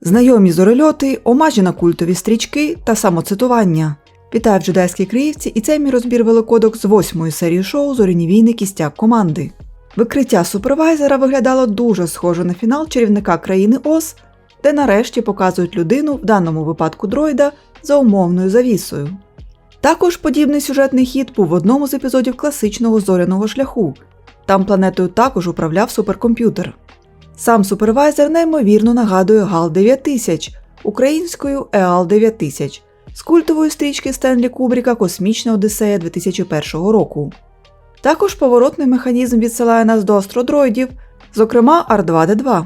Знайомі зорольоти, омажі на культові стрічки та самоцитування. Вітаю в джедайській Криївці, і це мій розбір великодок з восьмої серії шоу Зоряні війни кістяк команди. Викриття супервайзера виглядало дуже схоже на фінал чарівника країни Оз, де нарешті показують людину, в даному випадку дроїда, за умовною завісою. Також подібний сюжетний хід був в одному з епізодів класичного зоряного шляху. Там планетою також управляв суперкомп'ютер. Сам супервайзер неймовірно нагадує ГАЛ 9000, українською ЕАЛ 9000 з культової стрічки Стенлі Кубріка Космічна Одіссея 2001 року. Також поворотний механізм відсилає нас до астродроїдів, зокрема R2D2.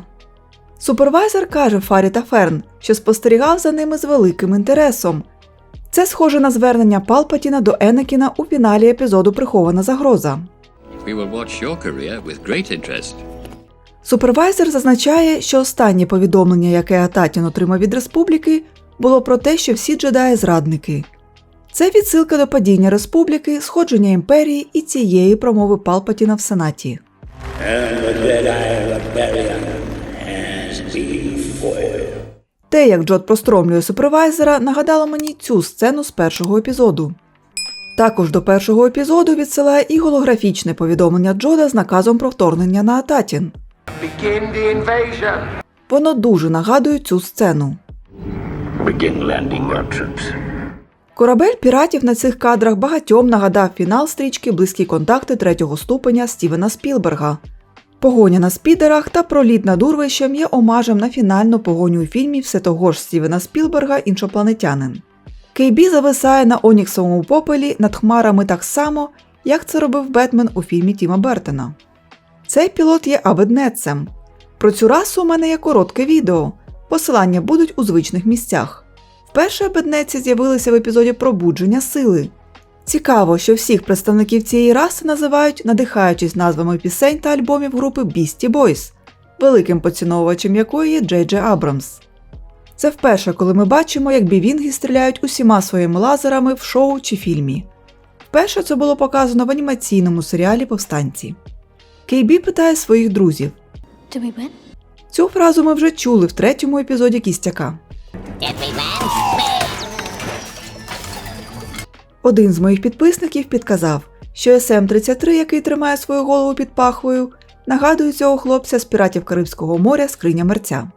Супервайзер каже Фарі та Ферн, що спостерігав за ними з великим інтересом. Це схоже на звернення Палпатіна до Енекіна у фіналі епізоду Прихована загроза. We will watch your career with great interest. Супервайзер зазначає, що останнє повідомлення, яке Ататін отримав від республіки, було про те, що всі джедаї зрадники. Це відсилка до падіння республіки, сходження імперії і цієї промови Палпатіна в Сенаті. Те, як Джот простромлює супервайзера, нагадало мені цю сцену з першого епізоду. Також до першого епізоду відсилає і голографічне повідомлення Джода з наказом про вторгнення на Ататін. Begin the invasion. Воно дуже нагадує цю сцену. Begin landing your troops. Корабель піратів на цих кадрах багатьом нагадав фінал стрічки Близькі контакти третього ступеня Стівена Спілберга. Погоня на спідерах та проліт над урвищем є омажем на фінальну погоню у фільмі все того ж Стівена Спілберга Іншопланетянин. Кейбі зависає на оніксовому попелі над хмарами так само, як це робив Бетмен у фільмі Тіма Бертона. Цей пілот є абеднецем. Про цю расу у мене є коротке відео. Посилання будуть у звичних місцях. Вперше беднеці з'явилися в епізоді Пробудження сили. Цікаво, що всіх представників цієї раси називають, надихаючись назвами пісень та альбомів групи Beastie Boys, великим поціновувачем якої є Джей Дже Абрамс. Це вперше, коли ми бачимо, як бівінги стріляють усіма своїми лазерами в шоу чи фільмі. Вперше це було показано в анімаційному серіалі Повстанці. Кейбі питає своїх друзів. Did we win? Цю фразу ми вже чули в третьому епізоді Кістяка. Один з моїх підписників підказав, що SM-33, який тримає свою голову під пахвою, нагадує цього хлопця з піратів Карибського моря скриня мерця.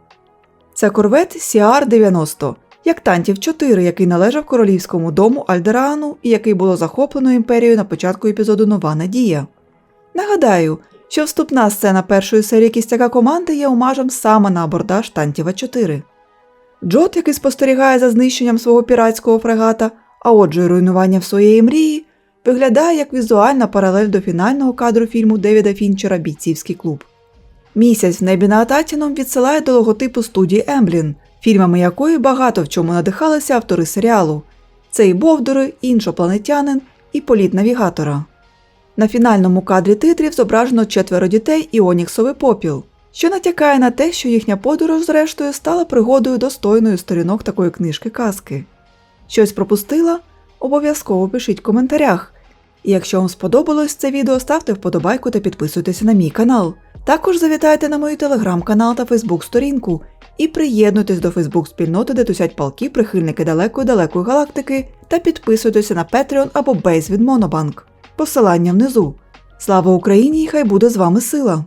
Це корвет CR-90, як Тантів 4, який належав королівському дому Альдераану і який було захоплено імперією на початку епізоду Нова Надія. Нагадаю, що вступна сцена першої серії кістяка команди є омажем саме на абордаж Тантіва 4. Джот, який спостерігає за знищенням свого піратського фрегата, а отже, й руйнуванням своєї мрії, виглядає як візуальна паралель до фінального кадру фільму Девіда Фінчера Бійцівський клуб. Місяць в небі над Ататіном відсилає до логотипу студії Емблін, фільмами якої багато в чому надихалися автори серіалу. Це і Бовдури, і іншопланетянин, і політ навігатора. На фінальному кадрі титрів зображено четверо дітей і оніксовий попіл, що натякає на те, що їхня подорож, зрештою, стала пригодою достойною сторінок такої книжки казки. Щось пропустила? Обов'язково пишіть в коментарях. І якщо вам сподобалось це відео, ставте вподобайку та підписуйтеся на мій канал. Також завітайте на мій телеграм-канал та фейсбук-сторінку і приєднуйтесь до фейсбук-спільноти, де тусять палки прихильники далекої далекої галактики, та підписуйтеся на Patreon або Бейс від Монобанк. Посилання внизу. Слава Україні і хай буде з вами сила!